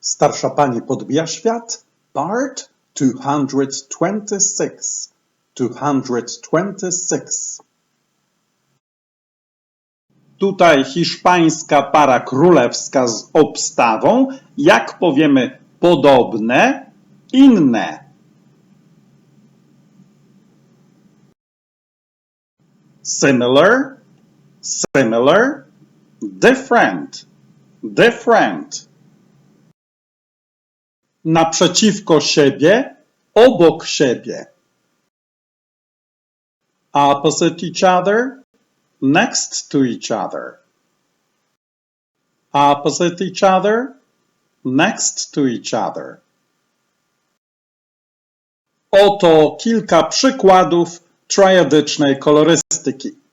Starsza pani podbija świat. Part 226. 226. Tutaj hiszpańska para królewska z obstawą. Jak powiemy podobne, inne. Similar, similar, different, different. Naprzeciwko siebie, obok siebie. Opposite each other, next to each other. Opposite each other, next to each other. Oto kilka przykładów triadycznej kolorystyki.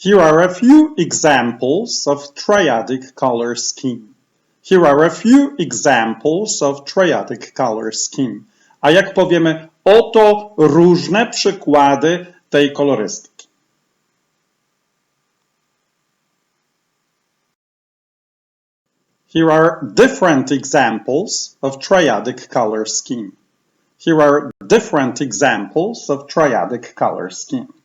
Here are a few examples of triadic color scheme. Here are a few examples of triadic color scheme. A jak powiemy, oto różne przykłady tej kolorystyki. Here are different examples of triadic color scheme. Here are different examples of triadic color scheme.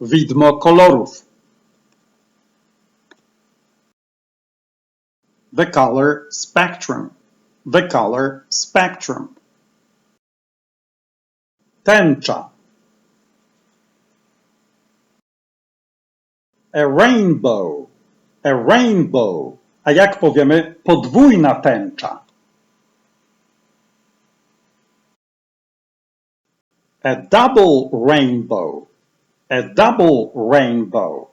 Widmo kolorów. The color spectrum. The color spectrum. Tęcza. A rainbow. A rainbow. A jak powiemy podwójna tęcza? A double rainbow. A double rainbow.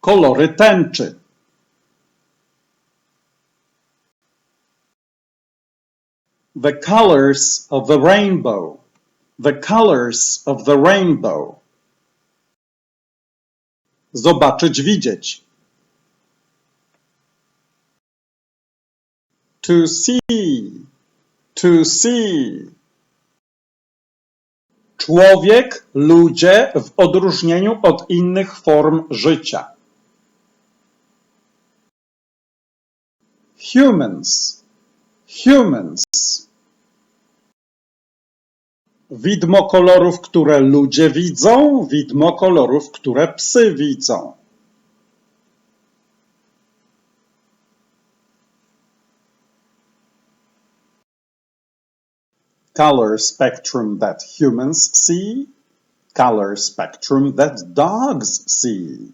Kolory tęczy. The colors of the rainbow. The colors of the rainbow. Zobaczyć, widzieć. To see. To see. Człowiek, ludzie w odróżnieniu od innych form życia. Humans. Humans. Widmo kolorów, które ludzie widzą, widmo kolorów, które psy widzą. Color spectrum that humans see, color spectrum that dogs see.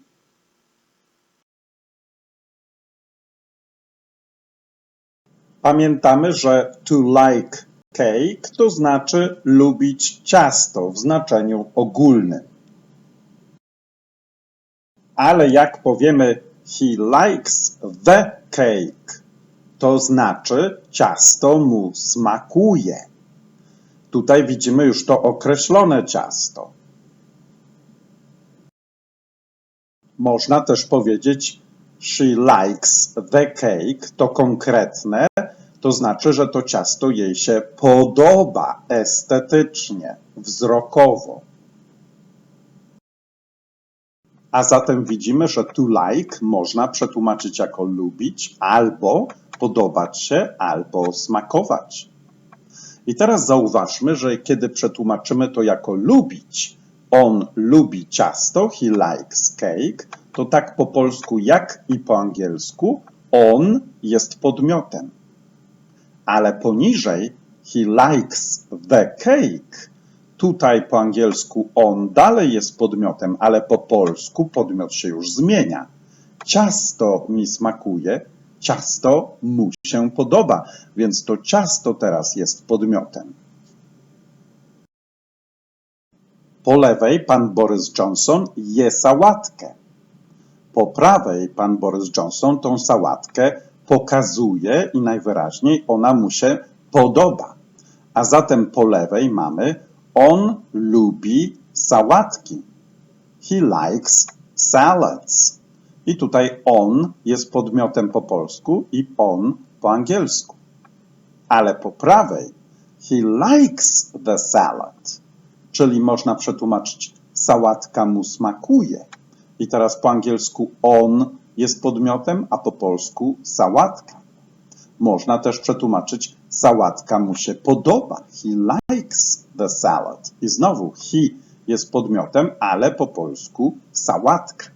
Pamiętamy, że to like cake to znaczy lubić ciasto w znaczeniu ogólnym. Ale jak powiemy he likes the cake, to znaczy ciasto mu smakuje. Tutaj widzimy już to określone ciasto. Można też powiedzieć she likes the cake, to konkretne, to znaczy, że to ciasto jej się podoba estetycznie, wzrokowo. A zatem widzimy, że to like można przetłumaczyć jako lubić, albo podobać się, albo smakować. I teraz zauważmy, że kiedy przetłumaczymy to jako lubić, on lubi ciasto, he likes cake, to tak po polsku jak i po angielsku on jest podmiotem. Ale poniżej he likes the cake, tutaj po angielsku on dalej jest podmiotem, ale po polsku podmiot się już zmienia. Ciasto mi smakuje, ciasto mu się podoba, więc to ciasto teraz jest podmiotem. Po lewej pan Boris Johnson je sałatkę. Po prawej pan Boris Johnson tą sałatkę pokazuje i najwyraźniej ona mu się podoba. A zatem po lewej mamy on lubi sałatki. He likes salads. I tutaj on jest podmiotem po polsku i on po angielsku. Ale po prawej he likes the salad, czyli można przetłumaczyć sałatka mu smakuje. I teraz po angielsku on jest podmiotem, a po polsku sałatka. Można też przetłumaczyć sałatka mu się podoba. He likes the salad. I znowu he jest podmiotem, ale po polsku sałatka.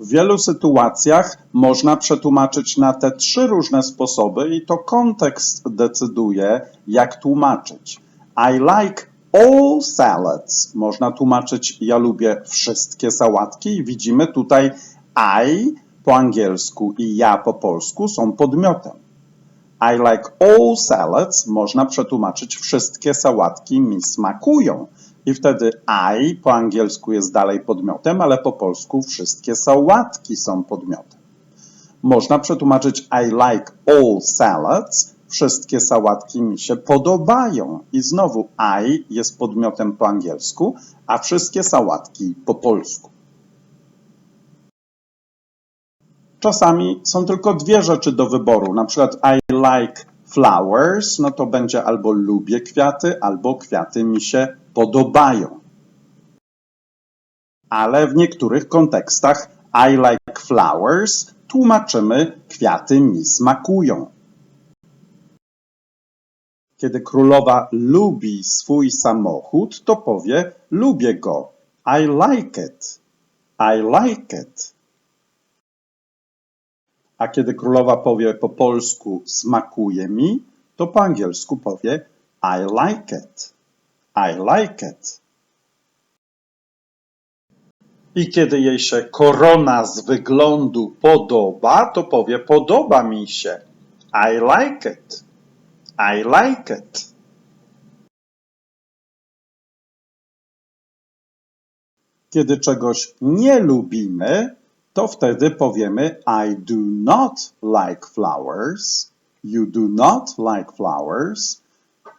W wielu sytuacjach można przetłumaczyć na te trzy różne sposoby i to kontekst decyduje, jak tłumaczyć. I like all salads. Można tłumaczyć ja lubię wszystkie sałatki i widzimy tutaj I po angielsku i ja po polsku są podmiotem. I like all salads można przetłumaczyć wszystkie sałatki mi smakują. I wtedy I po angielsku jest dalej podmiotem, ale po polsku wszystkie sałatki są podmiotem. Można przetłumaczyć I like all salads. Wszystkie sałatki mi się podobają. I znowu I jest podmiotem po angielsku, a wszystkie sałatki po polsku. Czasami są tylko dwie rzeczy do wyboru. Na przykład I like flowers, no to będzie albo lubię kwiaty, albo kwiaty mi się podobają. Ale w niektórych kontekstach I like flowers tłumaczymy kwiaty mi smakują. Kiedy królowa lubi swój samochód, to powie lubię go. I like it. I like it. A kiedy królowa powie po polsku smakuje mi, to po angielsku powie I like it. I like it. I kiedy jej się korona z wyglądu podoba, to powie podoba mi się. I like it. I like it. Kiedy czegoś nie lubimy, to wtedy powiemy I do not like flowers. You do not like flowers.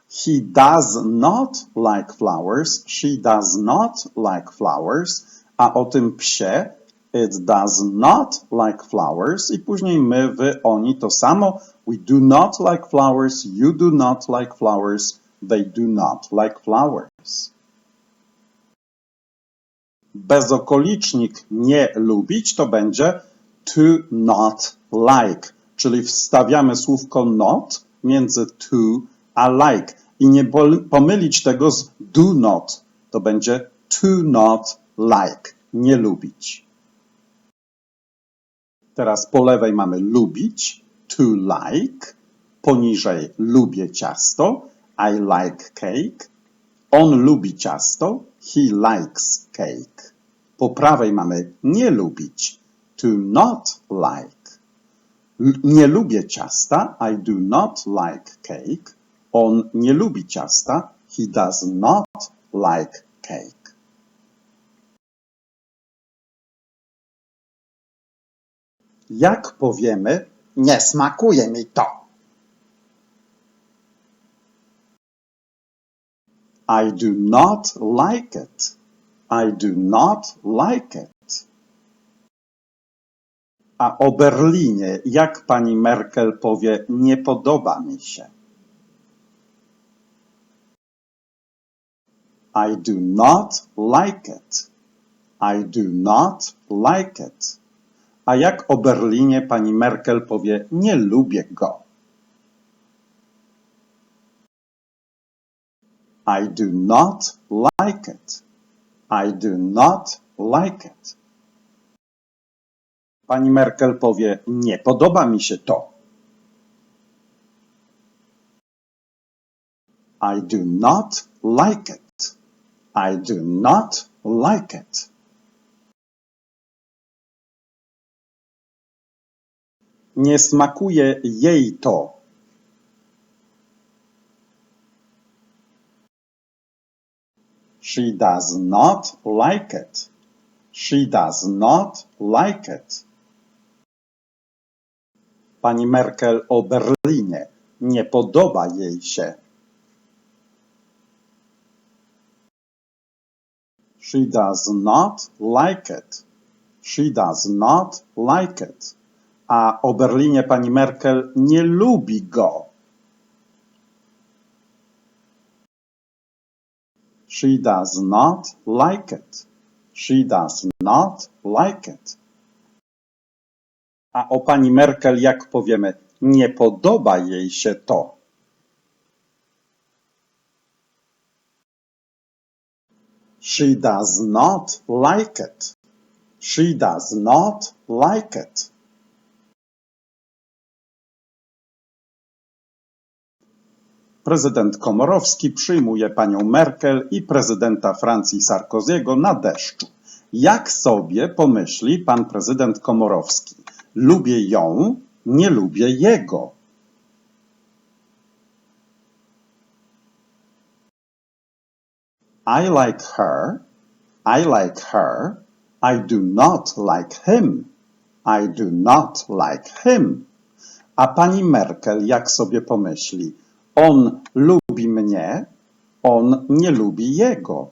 He does not like flowers. She does not like flowers. A o tym psie it does not like flowers. I później my, wy, oni to samo. We do not like flowers. You do not like flowers. They do not like flowers. Bezokolicznik nie lubić to będzie to not like, czyli wstawiamy słówko not między to a like i nie pomylić tego z do not. To będzie to not like, nie lubić. Teraz po lewej mamy lubić, to like, poniżej lubię ciasto, I like cake, on lubi ciasto, he likes cake. Po prawej mamy nie lubić, to not like. Nie lubię ciasta, I do not like cake. On nie lubi ciasta, he does not like cake. Jak powiemy, nie smakuje mi to. I do not like it. I do not like it. A o Berlinie, jak pani Merkel powie, nie podoba mi się. I do not like it. I do not like it. A jak o Berlinie pani Merkel powie, nie lubię go. I do not like it. I do not like it. Pani Merkel powie, nie podoba mi się to. I do not like it. I do not like it. Nie smakuje jej to. She does not like it. She does not like it. Pani Merkel o Berlinie. Nie podoba jej się. She does not like it. She does not like it. A o Berlinie pani Merkel nie lubi go. She does not like it. She does not like it. A o pani Merkel jak powiemy? Nie podoba jej się to. She does not like it. She does not like it. Prezydent Komorowski przyjmuje panią Merkel i prezydenta Francji Sarkoziego na deszczu. Jak sobie pomyśli pan prezydent Komorowski? Lubię ją, nie lubię jego. I like her. I like her. I do not like him. I do not like him. A pani Merkel jak sobie pomyśli? On lubi mnie, on nie lubi jego.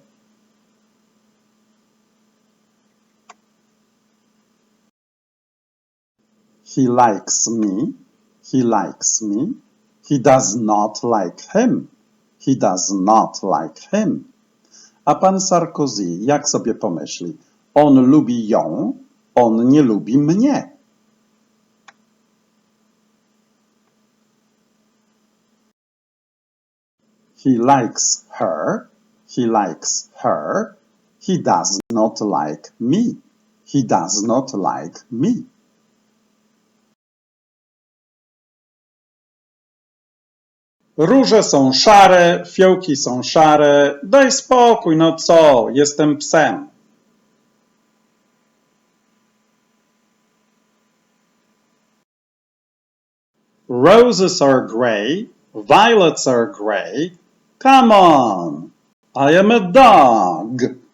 He likes me. He likes me. He does not like him. He does not like him. A pan Sarkozy, jak sobie pomyśli? On lubi ją, on nie lubi mnie. He likes her. He likes her. He does not like me. He does not like me. Róże są szare, fiołki są szare. Daj spokój, no co? Jestem psem. Roses are grey, violets are grey. Come on, I am a dog.